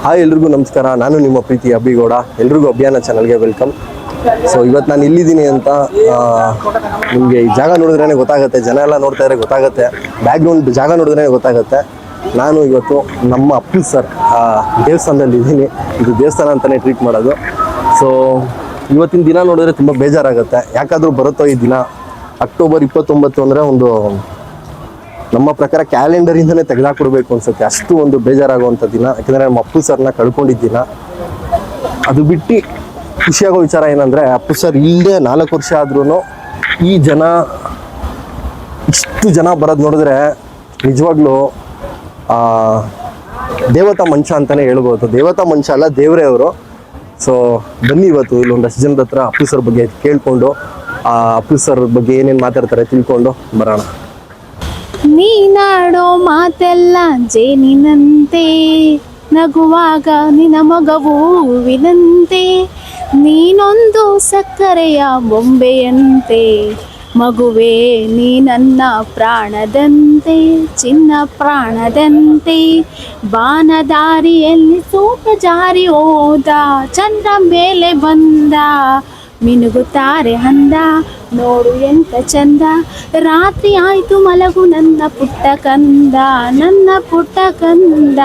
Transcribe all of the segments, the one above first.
Hi ಎಲ್ರಿಗೂ ನಮಸ್ಕಾರ. ನಾನು ನಿಮ್ಮ ಪ್ರೀತಿ ಅಬ್ಬಿಗೌಡ. ಎಲ್ರಿಗೂ ಅಭಿಯಾನ ಚಾನಲ್ಗೆ ವೆಲ್ಕಮ್ ಸೊ ಇವತ್ತು ನಾನು ಇಲ್ಲಿದ್ದೀನಿ ಅಂತ ನಿಮಗೆ ಈ ಜಾಗ ನೋಡಿದ್ರೇ ಗೊತ್ತಾಗುತ್ತೆ. ಜನ ಎಲ್ಲ ನೋಡ್ತಾ ಇದ್ರೆ ಗೊತ್ತಾಗುತ್ತೆ. ಬ್ಯಾಕ್ಗ್ರೌಂಡ್ ಜಾಗ ನೋಡಿದ್ರೇ ಗೊತ್ತಾಗುತ್ತೆ. ನಾನು ಇವತ್ತು ನಮ್ಮ ಅಪ್ಪು ಸರ್ ದೇವಸ್ಥಾನದಲ್ಲಿ ಇದ್ದೀನಿ. ಇದು ದೇವಸ್ಥಾನ ಅಂತಲೇ ಟ್ರೀಟ್ ಮಾಡೋದು. ಸೊ ಇವತ್ತಿನ ದಿನ ನೋಡಿದ್ರೆ ತುಂಬ ಬೇಜಾರಾಗುತ್ತೆ. ಯಾಕಾದರೂ ಬರುತ್ತೋ ಈ ದಿನ? ಅಕ್ಟೋಬರ್ ಇಪ್ಪತ್ತೊಂಬತ್ತು ಅಂದರೆ ಒಂದು ನಮ್ಮ ಪ್ರಕಾರ ಕ್ಯಾಲೆಂಡರ್ ಇಂದನೇ ತೆಗೆದಾಕೊಡ್ಬೇಕು ಅನ್ಸುತ್ತೆ. ಅಷ್ಟು ಒಂದು ಬೇಜಾರಾಗುವಂಥ ದಿನ. ಯಾಕಂದರೆ ನಮ್ಮ ಅಪ್ಪು ಸರ್ನ ಕಳ್ಕೊಂಡಿದ್ದಿನ ಅದು ಬಿಟ್ಟು ಖುಷಿಯಾಗೋ ವಿಚಾರ ಏನಂದರೆ ಅಪ್ಪು ಸರ್ ಇಲ್ಲದೆ ನಾಲ್ಕು ವರ್ಷ ಆದ್ರೂ ಈ ಜನ ಇಷ್ಟು ಜನ ಬರೋದು ನೋಡಿದ್ರೆ ನಿಜವಾಗ್ಲೂ ಆ, ದೇವತಾ ಮಂಚ ಅಂತಲೇ ಹೇಳ್ಬೋದು. ದೇವತಾ ಮಂಚ ಅಲ್ಲ ದೇವರೇ ಅವರು. ಸೊ ಬನ್ನಿ ಇವತ್ತು ಇಲ್ಲೊಂದಷ್ಟು ಜನದ ಹತ್ರ ಅಪ್ಪು ಸರ್ ಬಗ್ಗೆ ಕೇಳ್ಕೊಂಡು ಆ ಅಪ್ಪು ಸರ್ ಬಗ್ಗೆ ಏನೇನು ಮಾತಾಡ್ತಾರೆ ತಿಳ್ಕೊಂಡು ಬರೋಣ. ನೀನಾಡೋ ಮಾತೆಲ್ಲ ಜೇನಿನಂತೆ, ನಗುವಾಗ ನಿನ ಮಗವು ಹೂವಿನಂತೆ. ನೀನೊಂದು ಸಕ್ಕರೆಯ ಬೊಂಬೆಯಂತೆ, ಮಗುವೆ, ನೀ ನನ್ನ ಪ್ರಾಣದಂತೆ, ಚಿನ್ನ ಪ್ರಾಣದಂತೆ. ಬಾನದಾರಿಯಲ್ಲಿ ಸೂಪ ಜಾರಿ ಹೋದ, ಚಂದ್ರ ಮೇಲೆ ಬಂದ, ಮಿನುಗುತ್ತಾರೆ ಹಂದ ನೋಡು ಎಂತ ಚಂದ. ರಾತ್ರಿ ಆಯ್ತು ಮಲಗು ನನ್ನ ಪುಟ್ಟ ಕಂದ ನನ್ನ ಪುಟ್ಟ ಕಂದ.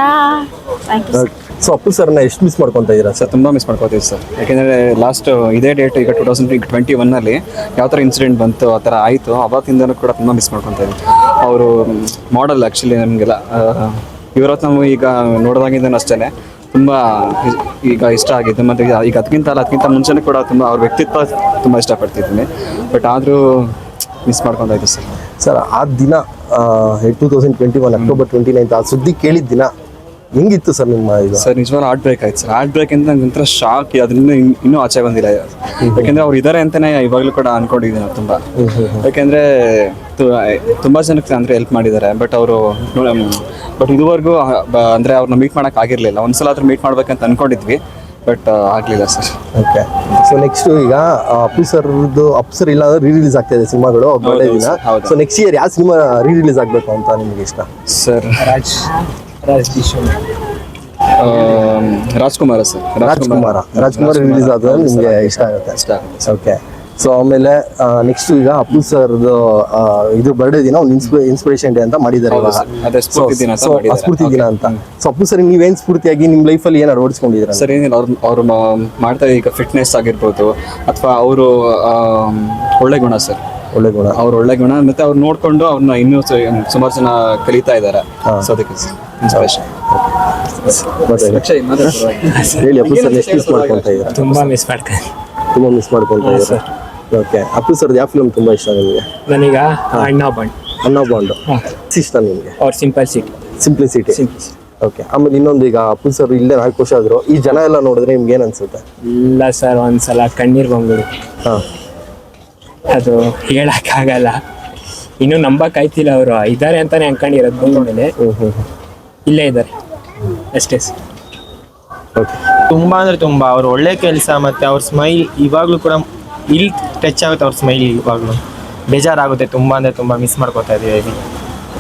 ಥ್ಯಾಂಕ್ ಯು ಸೊ ಅಪ್ಪು ಸರ್ನ ಎಷ್ಟು ಮಿಸ್ ಮಾಡ್ಕೊತಾ ಇದ್ದೀರಾ ಸರ್ ತುಂಬಾ ಮಿಸ್ ಮಾಡ್ಕೋತೀವಿ ಸರ್ ಯಾಕೆಂದರೆ ಲಾಸ್ಟ್ ಇದೇ ಡೇಟ್ ಈಗ ಟೂ ತೌಸಂಡ್ ಟ್ವೆಂಟಿ ಒನ್ನಲ್ಲಿ ಯಾವ ಥರ ಇನ್ಸಿಡೆಂಟ್ ಬಂತು ಆ ಥರ ಆಯಿತು ಅವತ್ತಿಂದನೂ ಕೂಡ ತುಂಬ ಮಿಸ್ ಮಾಡ್ಕೊತಾ ಇದ್ದೀವಿ. ಅವರು ಮಾಡಲ್ ಆ್ಯಕ್ಚುಲಿ ನಮಗೆಲ್ಲ ಇವರ ನಾವು ಈಗ ನೋಡಿದಾಗಿಂದನೂ ಅಷ್ಟೇ ತುಂಬ ಈಗ ಇಷ್ಟ ಆಗಿದ್ದು ಮತ್ತು ಈಗ ಅದಕ್ಕಿಂತ ಅಲ್ಲ ಅದಕ್ಕಿಂತ ಮುಂಚೆನೇ ಕೂಡ ತುಂಬ ಅವ್ರ ವ್ಯಕ್ತಿತ್ವ ತುಂಬ ಇಷ್ಟಪಡ್ತಿದ್ದೀನಿ. ಬಟ್ ಆದರೂ ಮಿಸ್ ಮಾಡ್ಕೊಂಡಾಯ್ತು ಸರ್. ಸರ್ ಆ ದಿನ two thousand twenty one October twenty ninth ಆ ಸುದ್ದಿ ಕೇಳಿದ ದಿನ ಹೆಂಗಿತ್ತು ಸರ್ ನಿಮ್ಮ ಇದು? ಸರ್ ನಿಜವಾಗ್ಲೂ ಆರ್ಟ್ ಬ್ರೇಕ್ ಆಯ್ತು ಸರ್. ಆರ್ಟ್ ಬ್ರೇಕ್ ಅಂತ ನಂಗೆ ಒಂಥರ ಶಾಕ್ ಅದರಿಂದ ಇನ್- ಇನ್ನೂ ಆಚೆ ಬಂದಿಲ್ಲ. ಯಾಕೆಂದ್ರೆ ಅವ್ರು ಇದ್ದಾರೆ ಅಂತಲೇ ಇವಾಗಲೂ ಕೂಡ ಅನ್ಕೊಂಡಿದ್ದೀನಿ ತುಂಬ. ಯಾಕೆಂದ್ರೆ ತುಂಬಾ ಜನಕ್ಕೆ ಅಂದರೆ ಹೆಲ್ಪ್ ಮಾಡಿದ್ದಾರೆ. ಬಟ್ ಅವರು ಬಟ್ ಇದುವರೆಗೂ ಅಂದರೆ ಬ- ಅಂದ್ರೆ ಅವ್ರನ್ನ ಮೀಟ್ ಮಾಡೋಕೆ ಆಗಿರಲಿಲ್ಲ. ಒಂದ್ಸಲ ಆದರೂ ಮೀಟ್ ಮಾಡ್ಬೇಕಂತ ಅನ್ಕೊಂಡಿದ್ವಿ. ಬಟ್ ಆಗಲಿಲ್ಲ ಸರ್. ಓಕೆ ಸೊ ನೆಕ್ಸ್ಟ್ ಈಗ ಅಪ್ಸರ್ದು ಅಪ್ಸರ್ ಇಲ್ಲ ಅಂದ್ರೆ ರೀ ರಿಲೀಸ್ ಆಗ್ತಾ ಇದೆ ಸಿನಿಮಾಗಳು. ಬರ್ಡೇ ದಿನ ಸೊ ನೆಕ್ಸ್ಟ್ ಇಯರ್ ಯಾವ ಸಿನಿಮಾ ರೀ ರಿಲೀಸ್ ಆಗಬೇಕು ಅಂತ ನಿಮಗೆ ಇಷ್ಟ? Sir Rajkumar sir. Rajkumar. Rajkumar. Release ಆದ್ರೆ ನಿಮಗೆ ಇಷ್ಟ ಆಗುತ್ತೆ. ಇಷ್ಟ ಆಗುತ್ತೆ ಓಕೆ ಸೊ ಆಮೇಲೆ ನೆಕ್ಸ್ಟ್ ಈಗ ಅಪ್ಪು ಸರ್ದು ಇದು ಬರ್ಡೇ ದಿನ ಒಂದು ಇನ್ಸ್ಪಿರೇಷನ್ ಡೇ ಅಂತ ಮಾಡಿದ್ದಾರೆ ಇವಾಗ. ಸರ್. ಸ್ಫೂರ್ತಿ ದಿನ ಅಂತ So, ದಿನ ಅಂತ. ಸೊ ಅಪ್ಪು ಸರ್ ನೀವೇನ್ ಸ್ಫೂರ್ತಿಯಾಗಿ ನಿಮ್ಮ ಲೈಫಲ್ಲಿ ಏನು ಅಳವಡಿಸ್ಕೊಂಡಿದ್ದೀರಾ? ಸರ್ ಏನಿಲ್ಲ. ಅವ್ರು ಅವ್ರು ಮಾಡ್ತಾ ಈಗ ಫಿಟ್ನೆಸ್ ಆಗಿರ್ಬೋದು ಅಥವಾ ಅವರು ಒಳ್ಳೆ ಗುಣ ಸರ್ ಒಳ್ಳೆ ಗುಣ. ಅವ್ರು ಒಳ್ಳೆ ಗುಣ ಮತ್ತೆ ಅವ್ರು ನೋಡ್ಕೊಂಡು ಅವ್ರನ್ನ ಇನ್ನೂ ಸ- ಸುಮಾರು ಜನ ಕಲಿತಾ ಇದ್ದಾರೆ. ಸೊ ಅದಕ್ಕೆ ಇನ್ಸ್ಪಿರೇಷನ್ ಹೇಳಿ ಅಪ್ಪು ಸರ್ ಎಷ್ಟು ಮಿಸ್ ಮಾಡ್ಕೊಂತ ಇದ್ದೀರಾ? ತುಂಬಾ ಮಿಸ್ ಮಾಡ್ತೀನಿ ತುಂಬಾ ಮಿಸ್ ಮಾಡ್ಕೊಂತ ಇದ್ದೀರಾ? ಓಕೆ ಅಪ್ಪು ಸರ್ ಯಾವ ಫಿಲ್ಮ್ ತುಂಬಾ ಇಷ್ಟ ನಿಮಗೆ? ನನಗ ಅಣ್ಣ ಬಾಂಡ್. ಅಣ್ಣ ಬಾಂಡು. ಇಷ್ಟ ನಿಮಗೆ? ಅವ್ರ ಸಿಂಪಲ್ ಸಿಟಿ ಸಿಂಪ್ಲಿಸಿಟಿ ಓಕೆ ಆಮೇಲೆ ಇನ್ನೊಂದು ಈಗ ಅಪ್ಪು ಸರ್ ಇಲ್ಲೇ ನಾಲ್ಕು ವರ್ಷ ಆದ್ರು ಈ ಜನ ಎಲ್ಲ ನೋಡಿದ್ರೆ ನಿಮ್ಗೆ ಏನ್ ಅನ್ಸುತ್ತೆ? ಇಲ್ಲ ಸರ್ ಒಂದ್ಸಲ ಕಣ್ಣೀರ್ ಬಂದ್ಬಿಡು. ಹಾ. ಅದು ಹೇಳಕ್ಕಾಗಲ್ಲ. ಇನ್ನು ನಂಬಕ್ ಆಯ್ತಿಲ್ಲ ಅವರು. ಇದ್ದಾರೆ ಅಂತಾನೆ ಅನ್ಕೊಂಡಿರೋದು ಬಂದ ಮೇಲೆ ಹ್ಮ್ ಹ್ಮ್. ಇಲ್ಲೇ ಇದ್ದಾರೆ. ಅಷ್ಟೇ ಸರ್ ಓಕೆ ತುಂಬಾ ಅಂದರೆ ತುಂಬ. ಅವ್ರ ಒಳ್ಳೆ ಕೆಲಸ ಮತ್ತೆ ಅವ್ರ ಸ್ಮೈಲ್ ಇವಾಗ್ಲೂ ಕೂಡ ಇಲ್ಲಿ ಟಚ್ ಆಗುತ್ತೆ ಅವ್ರ ಸ್ಮೈಲ್ ಇವಾಗಲೂ. ಬೇಜಾರಾಗುತ್ತೆ ತುಂಬ ಅಂದರೆ ತುಂಬ ಮಿಸ್ ಮಾಡ್ಕೋತಾ ಇದ್ದೀವಿ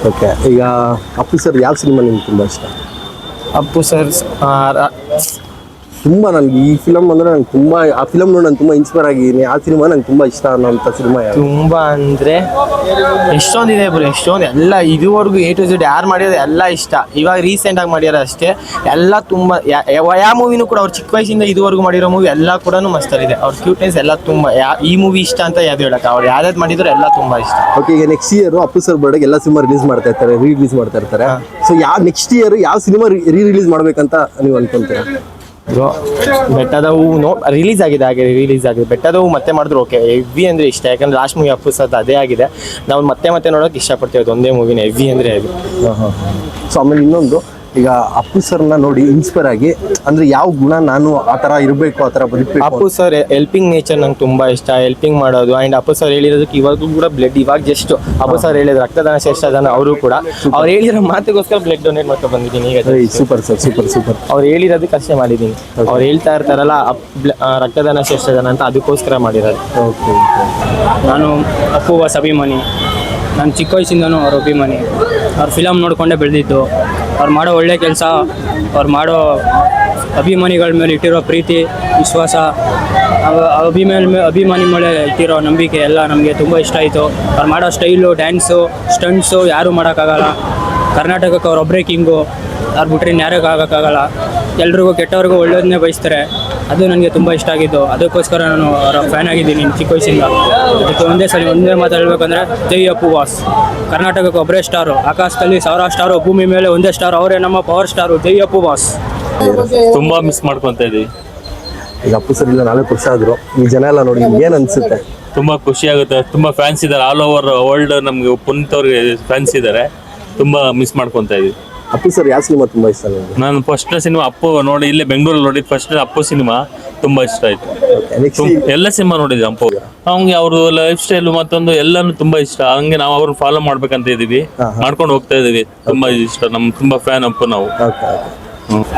ಓಕೆ ಈಗ ಅಪ್ಪು ಸರ್ ಯಾವ ಸಿನಿಮಾ ನಿಮ್ಗೆ ತುಂಬ ಇಷ್ಟ? ಅಪ್ಪು ಸರ್ ತುಂಬಾ ನನ್ಗೆ ಈ ಫಿಲಮ್ ಅಂದ್ರೆ ನಂಗೆ ತುಂಬಾ ಆ ಫಿಲಮ್ ನೋಡಿ ನಾನು ತುಂಬಾ ಇನ್ಸ್ಪೈರ್ ಆಗಿದ್ದೀನಿ. ಆ ಸಿನಿಮಾ ನಂಗೆ ತುಂಬಾ ಇಷ್ಟ ಅನ್ನೋಂಥ ಸಿನಿಮಾ ಯಾವುದು? ತುಂಬ ಅಂದರೆ ಎಷ್ಟೊಂದಿದೆ ಬ್ರೋ ಎಷ್ಟೊಂದು ಎಲ್ಲ ಇದುವರೆಗೂ ಎ ಟು ಝೆಡ್ ಯಾರು ಮಾಡಿರೋದು ಎಲ್ಲ ಇಷ್ಟ. ಇವಾಗ ರೀಸೆಂಟಾಗಿ ಮಾಡ್ಯಾರ ಅಷ್ಟೇ. ಎಲ್ಲ ತುಂಬ ಯಾವ ಮೂವಿನೂ ಕೂಡ ಅವ್ರು ಚಿಕ್ಕ ವಯಸ್ಸಿಂದ ಇದುವರೆಗೂ ಮಾಡಿರೋ ಮೂವಿ ಎಲ್ಲ ಕೂಡ ಮಸ್ತಲ್ಲಿದೆ ಅವ್ರ ಕ್ಯೂಟ್ನೆಸ್ ಎಲ್ಲ ತುಂಬ ಯಾ ಈ ಮೂವಿ ಇಷ್ಟ ಅಂತ ಯಾವ್ದು ಹೇಳಕ್ಕೆ? ಅವ್ರು ಯಾವ್ದಾದ್ರು ಮಾಡಿದ್ರು ಎಲ್ಲ ತುಂಬ ಇಷ್ಟ. ಓಕೆ ಈಗ ನೆಕ್ಸ್ಟ್ ಇಯರ್ ಅಪ್ಪು ಸರ್ ಬರ್ಡೆಗೆ ಎಲ್ಲ ಸಿನಿಮಾ ರಿಲೀಸ್ ಮಾಡ್ತಾ ಇರ್ತಾರೆ ರೀ ರಿಲೀಸ್ ಮಾಡ್ತಾ ಇರ್ತಾರೆ. ಸೊ ಯಾವ ನೆಕ್ಸ್ಟ್ ಇಯರ್ ಯಾವ ಸಿನಿಮಾ ರೀ ರಿಲೀಸ್ ಮಾಡ್ಬೇಕಂತ ನೀವು ಅನ್ಕೊಂತೀರಾ? ಬ್ರೋ ಬೆಟ್ಟದ ಹೂವು ನೋ ರಿಲೀಸ್ ಆಗಿದೆ, ಹಾಗೆ ರಿಲೀಸ್ ಆಗಿದೆ. ಬೆಟ್ಟದ ಹೂವು ಮತ್ತೆ ಮಾಡಿದ್ರು ಓಕೆ ಹೆವಿ ಅಂದರೆ ಇಷ್ಟ, ಯಾಕಂದ್ರೆ ಲಾಸ್ಟ್ ಮೂವಿ ಅಪ್ಪು ಸದ್ ಅದೇ ಆಗಿದೆ. ನಾವು ಮತ್ತೆ ಮತ್ತೆ ನೋಡೋಕೆ ಇಷ್ಟಪಡ್ತೀವಿ ಒಂದೇ ಮೂವಿನ ಹೆವಿ ಅಂದರೆ ಅದು ಸೊ ಆಮೇಲೆ ಇನ್ನೊಂದು. ಈಗ ಅಪ್ಪು ಸರ್ನ ನೋಡಿ ಇನ್ಸ್ಪೈರ್ ಆಗಿ ಅಂದ್ರೆ ಯಾವ ಗುಣ ನಾನು ಆ ಥರ ಇರಬೇಕು ಆ ಥರ ಬದುಕಬೇಕು ಅಪ್ಪು ಸರ್ ಹೆಲ್ಪಿಂಗ್ ನೇಚರ್ ನಂಗೆ ತುಂಬ ಇಷ್ಟ. ಹೆಲ್ಪಿಂಗ್ ಮಾಡೋದು ಆ್ಯಂಡ್ ಅಪ್ಪು ಸರ್ ಹೇಳಿರೋದಕ್ಕೆ ಇವಾಗೂ ಕೂಡ ಬ್ಲಡ್ ಇವಾಗ ಜಸ್ಟ್ ಅಪ್ಪು ಸರ್ ಹೇಳಿದ್ರು ರಕ್ತದಾನ ಶ್ರೇಷ್ಠದಾನ ಅವರು ಕೂಡ. ಅವ್ರು ಹೇಳಿರೋ ಮಾತಿಗೋಸ್ಕರ ಬ್ಲಡ್ ಡೊನೇಟ್ ಮಾಡ್ಕೊಂಡು ಬಂದಿದ್ದೀನಿ ಈಗ ಸೂಪರ್ ಸರ್ ಸೂಪರ್ ಸೂಪರ್. ಅವ್ರು ಹೇಳಿರೋದಕ್ಕೆ ಅಷ್ಟೇ ಮಾಡಿದ್ದೀನಿ. ಅವ್ರು ಹೇಳ್ತಾ ಇರ್ತಾರಲ್ಲ ರಕ್ತದಾನ ಶ್ರೇಷ್ಠದಾನ ಅಂತ ಅದಕ್ಕೋಸ್ಕರ ಮಾಡಿರೋದು. ಓಕೆ ನಾನು ಅಪ್ಪು ವಾಸ್ ಅಭಿಮಾನಿ ನಾನು ಚಿಕ್ಕ ವಯಸ್ಸಿಂದನೂ ಅವ್ರ ಅಭಿಮಾನಿ. ಅವ್ರ ಫಿಲಮ್ ನೋಡಿಕೊಂಡೇ ಬೆಳೆದಿದ್ದು. ಅವ್ರು ಮಾಡೋ ಒಳ್ಳೆ ಕೆಲಸ, ಅವ್ರು ಮಾಡೋ ಅಭಿಮಾನಿಗಳ ಮೇಲೆ ಇಟ್ಟಿರೋ ಪ್ರೀತಿ, ವಿಶ್ವಾಸ ಅಭಿಮಾನ ಅಭಿಮಾನಿ ಮೇಲೆ ಇಟ್ಟಿರೋ ನಂಬಿಕೆ ಎಲ್ಲ ನಮಗೆ ತುಂಬ ಇಷ್ಟ ಆಯಿತು. ಅವ್ರು ಮಾಡೋ ಸ್ಟೈಲು, ಡ್ಯಾನ್ಸು, ಸ್ಟಂಟ್ಸು ಯಾರೂ ಮಾಡೋಕ್ಕಾಗಲ್ಲ. ಕರ್ನಾಟಕಕ್ಕೆ ಅವ್ರೊಬ್ಬರೇ ಕಿಂಗು. ಅವ್ರು ಬಿಟ್ಟರೆ ಯಾರಿಗೂ ಆಗೋಕ್ಕಾಗಲ್ಲ. ಎಲ್ರಿಗೂ ಕೆಟ್ಟವ್ರಿಗೂ ಒಳ್ಳೆಯದನ್ನೇ ಬಯಸ್ತಾರೆ. ಅದು ನನಗೆ ತುಂಬ ಇಷ್ಟ ಆಗಿದ್ದು. ಅದಕ್ಕೋಸ್ಕರ ನಾನು ಅವರ ಫ್ಯಾನ್ ಆಗಿದ್ದೀನಿ ಚಿಕ್ಕ ವಯಸ್ಸಿಂದ. ಅದಕ್ಕೆ ಒಂದೇ ಸಲ ಒಂದೇ ಮಾತು ಹೇಳ್ಬೇಕಂದ್ರೆ ಜೈ ಅಪ್ಪು ವಾಸ್ ಕರ್ನಾಟಕಕ್ಕೆ ಒಬ್ಬರೇ ಸ್ಟಾರು ಆಕಾಶದಲ್ಲಿ ಸಾವಿರ ಸ್ಟಾರು ಭೂಮಿ ಮೇಲೆ ಒಂದೇ ಸ್ಟಾರ್ ಅವರೇ ನಮ್ಮ ಪವರ್ ಸ್ಟಾರು ಜೈ ಅಪ್ಪು ವಾಸ್ ತುಂಬ ಮಿಸ್ ಮಾಡ್ಕೊತ ಇದ್ದೀವಿ ಈಗ ಅಪ್ಪು ಸರ್ ಇಲ್ಲ ನಾಲ್ಕು ವರ್ಷ ಆದ್ರು. ಈ ಜನ ಎಲ್ಲ ನೋಡಿ ನಿಮ್ಗೆ ಏನು ಅನ್ಸುತ್ತೆ? ತುಂಬಾ ಖುಷಿ ಆಗುತ್ತೆ. ತುಂಬಾ ಫ್ಯಾನ್ಸ್ ಇದ್ದಾರೆ. ಆಲ್ ಓವರ್ ವರ್ಲ್ಡ್ ನಮಗೆ ಪುನೀತ್ ಅವ್ರಿಗೆ ಫ್ಯಾನ್ಸ್ ಇದ್ದಾರೆ. ತುಂಬಾ ಮಿಸ್ ಮಾಡ್ಕೊತ ಇದೀವಿ. ಅಪ್ಪು ಸರ್ ಯಾವ ಸಿನಿಮಾ ತುಂಬಾ ಇಷ್ಟ ನಿಮ್ಗೆ? ನಾನು ಫಸ್ಟ್ ಸಿನಿಮಾ ಅಪ್ಪು ನೋಡಿ ಇಲ್ಲೇ ಬೆಂಗಳೂರಲ್ಲಿ ನೋಡಿದ ಫಸ್ಟ್ ಅಪ್ಪು ಸಿನಿಮಾ ತುಂಬಾ ಇಷ್ಟ ಆಯ್ತು. ತುಂ- ಎಲ್ಲ ಸಿನಿಮಾ ನೋಡಿದ್ವಿ ಅಪ್ಪು. ಅವ್ನಿಗೆ ಅವರು ಲೈಫ್ ಸ್ಟೈಲ್ ಮತ್ತೊಂದು ಎಲ್ಲಾನು ತುಂಬಾ ಇಷ್ಟ. ಹಂಗೆ ನಾವು ಅವ್ರನ್ನ ಫಾಲೋ ಮಾಡ್ಬೇಕಂತ ಇದೀವಿ ಮಾಡ್ಕೊಂಡು ಹೋಗ್ತಾ ಇದೀವಿ ತುಂಬಾ ಇಷ್ಟ. ನಮ್ಮ ತುಂಬಾ ಫ್ಯಾನ್ ಅಪ್ಪು ನಾವು. ಓಕೆ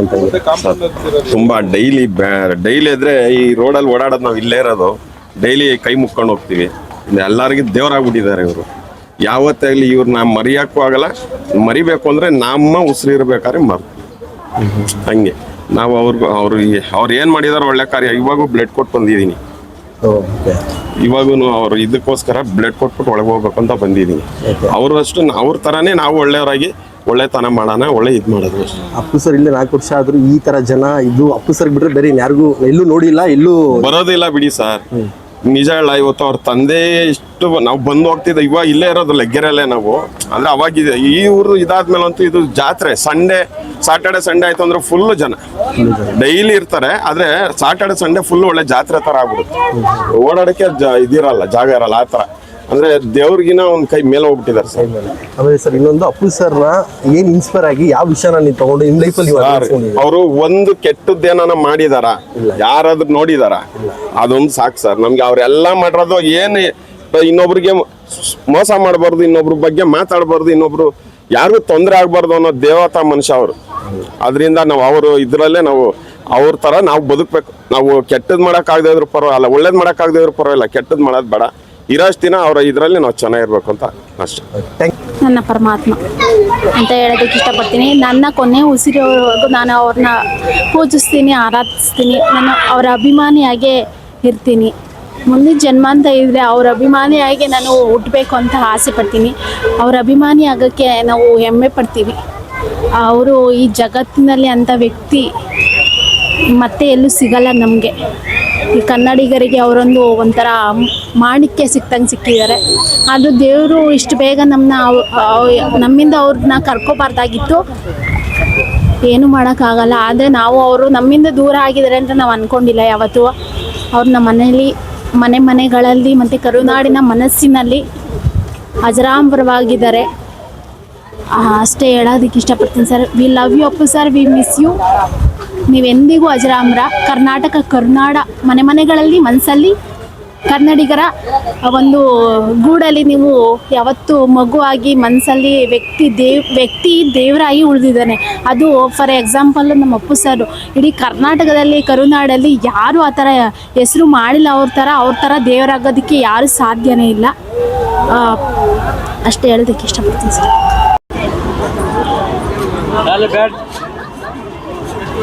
ಅನ್ಕೊಂತ ಇದ್ದೀನಿ ತುಂಬಾ ಡೈಲಿ ಡೈಲಿ ಇದ್ರೆ ಈ ರೋಡಲ್ಲಿ ಓಡಾಡೋದು ನಾವು ಇಲ್ಲೇ ಇರೋದು. ಡೈಲಿ ಕೈ ಮುಕ್ಕೊಂಡು ಹೋಗ್ತೀವಿ. ಎಲ್ಲರಿಗೂ ದೇವರಾಗ್ಬಿಟ್ಟಿದ್ದಾರೆ ಇವರು. ಯಾವತ್ತಾಗಲಿ ಇವ್ರನ್ನ ಮರೆಯೋಕ್ಕೂ ಆಗಲ್ಲ. ಮರಿಬೇಕು ಅಂದ್ರೆ ನಮ್ಮ ಉಸಿರು ಇರ್ಬೇಕಾದ್ರೆ ಮರ್ ಹಂಗೆ. ನಾವು ಅವ್ರಿಗೆ ಅವ್ರು ಅವ್ರು ಏನು ಮಾಡಿದಾರೆ ಒಳ್ಳೆ ಕಾರ್ಯ. ಇವಾಗೂ ಬ್ಲಡ್ ಕೊಟ್ಟು ಬಂದಿದ್ದೀನಿ. ಇವಾಗೂ ಅವ್ರು ಇದಕ್ಕೋಸ್ಕರ ಬ್ಲಡ್ ಕೊಟ್ಬಿಟ್ಟು ಒಳಗೆ ಹೋಗ್ಬೇಕು ಅಂತ ಬಂದಿದ್ದೀನಿ. ಅವ್ರಷ್ಟು ಅವ್ರ ಥರನೇ ನಾವು ಒಳ್ಳೆಯವರಾಗಿ ಒಳ್ಳೆತನ ಮಾಡೋಣ ಒಳ್ಳೆ ಇದು ಮಾಡೋದು ಅಷ್ಟೇ. ಅಪ್ಪು ಸರ್ ಇಲ್ಲೇ ನಾಲ್ಕು ವರ್ಷ ಆದ್ರೂ ಈ ತರ ಜನ ಇದು ಅಪ್ಪು ಸರ್ ಬಿಟ್ರೆ ಬೇರೆ ಯಾರಿಗೂ ಎಲ್ಲೂ ನೋಡಿಲ್ಲ ಎಲ್ಲೂ ಬರೋದಿಲ್ಲ ಬಿಡಿ ಸರ್. ನಿಜ ಹೇಳ ಇವತ್ತು ಅವ್ರ ತಂದೆ ಇಷ್ಟು ನಾವು ಬಂದು ಹೋಗ್ತಿದ್ದೆ ಇವಾಗ ಇಲ್ಲೇ ಇರೋದು ಲೆಗ್ಗೆರಲ್ಲೇ ನಾವು. ಅಂದ್ರೆ ಅವಾಗ ಈ ಊರು ಇದಾದ್ಮೇಲೆ ಅಂತೂ ಇದು ಜಾತ್ರೆ ಸಂಡೇ ಸಾಟರ್ಡೆ ಸಂಡೆ ಆಯ್ತು ಅಂದ್ರೆ ಫುಲ್ ಜನ. ಡೈಲಿ ಇರ್ತಾರೆ ಆದ್ರೆ ಸಾಟರ್ಡೆ ಸಂಡೆ ಫುಲ್ ಒಳ್ಳೆ ಜಾತ್ರೆ ತರ ಆಗ್ಬಿಡುತ್ತೆ. ಓಡಾಡಕ್ಕೆ ಇದಿರಲ್ಲ ಜಾಗ ಇರಲ್ಲ ಆ ತರ. ಅಂದ್ರೆ ದೇವ್ರಿಗಿನ ಒಂದ್ ಕೈ ಮೇಲೆ ಹೋಗ್ಬಿಟ್ಟಿದ್ದಾರೆ ಸರ್. ಆಮೇಲೆ ಸರ್ ಇನ್ನೊಂದು ಅಪ್ಪು ಸರ್ನ ಏನ್ ಇನ್ಸ್ಪೈರ್ ಆಗಿ ಯಾವ ವಿಷಯನ ನೀವು ತಗೊಂಡು ನಿಮ್ ಲೈಫಲ್ಲಿ ಅಲ್ಲಿ? ಅವರು ಒಂದು ಕೆಟ್ಟದ್ದೇನ ಮಾಡಿದಾರ ಯಾರಾದ್ರೂ ನೋಡಿದಾರ ಅದೊಂದು ಸಾಕು ಸರ್. ನಮ್ಗೆ ಅವ್ರೆಲ್ಲ ಮಾಡಿರೋದು ಏನು ಇನ್ನೊಬ್ರಿಗೆ ಮೋಸ ಮಾಡಬಾರ್ದು ಇನ್ನೊಬ್ರ ಬಗ್ಗೆ ಮಾತಾಡಬಾರ್ದು ಇನ್ನೊಬ್ರು ಯಾರಿಗೂ ತೊಂದರೆ ಆಗ್ಬಾರ್ದು ಅನ್ನೋ ದೇವತಾ ಮನುಷ್ಯ ಅವರು. ಅದರಿಂದ ನಾವು ಅವರು ಇದರಲ್ಲೇ ನಾವು ಅವ್ರ ಥರ ನಾವು ಬದುಕಬೇಕು. ನಾವು ಕೆಟ್ಟದ್ದು ಮಾಡೋಕ್ಕಾಗದೇ ಇದ್ರು ಪರವಾಗಿಲ್ಲ ಒಳ್ಳೇದು ಮಾಡೋಕ್ಕಾಗದೇ ಇದ್ರು ಪರವಾಗಿಲ್ಲ ಕೆಟ್ಟದ್ದು ಮಾಡೋದು ಬೇಡ. ಇರೋಷ್ಟು ದಿನ ಅವರ ಇದರಲ್ಲಿ ನಾವು ಚೆನ್ನಾಗಿರ್ಬೇಕು ಅಂತ ಅಷ್ಟೇ. ನನ್ನ ಪರಮಾತ್ಮ ಅಂತ ಹೇಳೋದಕ್ಕೆ ಇಷ್ಟಪಡ್ತೀನಿ. ನನ್ನ ಕೊನೆ ಉಸಿರೋವರೆಗೂ ನಾನು ಅವ್ರನ್ನ ಪೂಜಿಸ್ತೀನಿ ಆರಾಧಿಸ್ತೀನಿ. ನಾನು ಅವರ ಅಭಿಮಾನಿಯಾಗೇ ಇರ್ತೀನಿ. ಮುಂದಿನ ಜನ್ಮ ಅಂತ ಇದ್ದರೆ ಅವ್ರ ಅಭಿಮಾನಿಯಾಗಿ ನಾನು ಹುಟ್ಟಬೇಕು ಅಂತ ಆಸೆ ಪಡ್ತೀನಿ. ಅವ್ರ ಅಭಿಮಾನಿ ಆಗೋಕ್ಕೆ ನಾವು ಹೆಮ್ಮೆ ಪಡ್ತೀವಿ. ಅವರು ಈ ಜಗತ್ತಿನಲ್ಲಿ ಅಂಥ ವ್ಯಕ್ತಿ ಮತ್ತೆ ಎಲ್ಲೂ ಸಿಗಲ್ಲ ನಮಗೆ. ಈ ಕನ್ನಡಿಗರಿಗೆ ಅವರೊಂದು ಒಂಥರ ಮಾಣಿಕ್ಯ ಸಿಕ್ತಂಗೆ ಸಿಕ್ಕಿದ್ದಾರೆ. ಆದರೂ ದೇವರು ಇಷ್ಟು ಬೇಗ ನಮ್ಮನ್ನ ನಮ್ಮಿಂದ ಅವ್ರನ್ನ ಕರ್ಕೋಬಾರ್ದಾಗಿತ್ತು. ಏನು ಮಾಡೋಕ್ಕಾಗಲ್ಲ. ಆದರೆ ನಾವು ಅವರು ನಮ್ಮಿಂದ ದೂರ ಆಗಿದ್ದಾರೆ ಅಂತ ನಾವು ಅಂದ್ಕೊಂಡಿಲ್ಲ ಯಾವತ್ತೂ. ಅವ್ರನ್ನ ಮನೆಯಲ್ಲಿ ಮನೆ ಮನೆಗಳಲ್ಲಿ ಮತ್ತು ಕರುನಾಡಿನ ಮನಸ್ಸಿನಲ್ಲಿ ಅಜರಾಂಬರವಾಗಿದ್ದಾರೆ ಅಷ್ಟೇ ಹೇಳೋದಕ್ಕೆ ಇಷ್ಟಪಡ್ತೀನಿ sir. We love you Appu sir. We miss you ನೀವೆಂದಿಗೂ ಅಜರಾಮ್ರ. ಕರ್ನಾಟಕ ಕರುನಾಡ ಮನೆ ಮನೆಗಳಲ್ಲಿ ಮನಸ್ಸಲ್ಲಿ ಕನ್ನಡಿಗರ ಒಂದು ಗೂಡಲ್ಲಿ ನೀವು ಯಾವತ್ತು ಮಗುವಾಗಿ ಮನಸ್ಸಲ್ಲಿ ವ್ಯಕ್ತಿ ದೇವ್, ವ್ಯಕ್ತಿ ದೇವರಾಗಿ ಉಳಿದಿದ್ದಾನೆ. ಅದು ಫಾರ್ ಎಕ್ಸಾಂಪಲ್ ನಮ್ಮ ಅಪ್ಪು ಸರ್. ಇಡೀ ಕರ್ನಾಟಕದಲ್ಲಿ, ಕರುನಾಡಲ್ಲಿ ಯಾರು ಆ ಥರ ಹೆಸರು ಮಾಡಿಲ್ಲ ಅವ್ರ ಥರ ಅವ್ರ ಥರ ದೇವರಾಗೋದಕ್ಕೆ ಯಾರು ಸಾಧ್ಯನೇ ಇಲ್ಲ. ಅಷ್ಟೇ ಹೇಳೋದಕ್ಕೆ ಇಷ್ಟಪಡ್ತೀನಿ ಸರ್.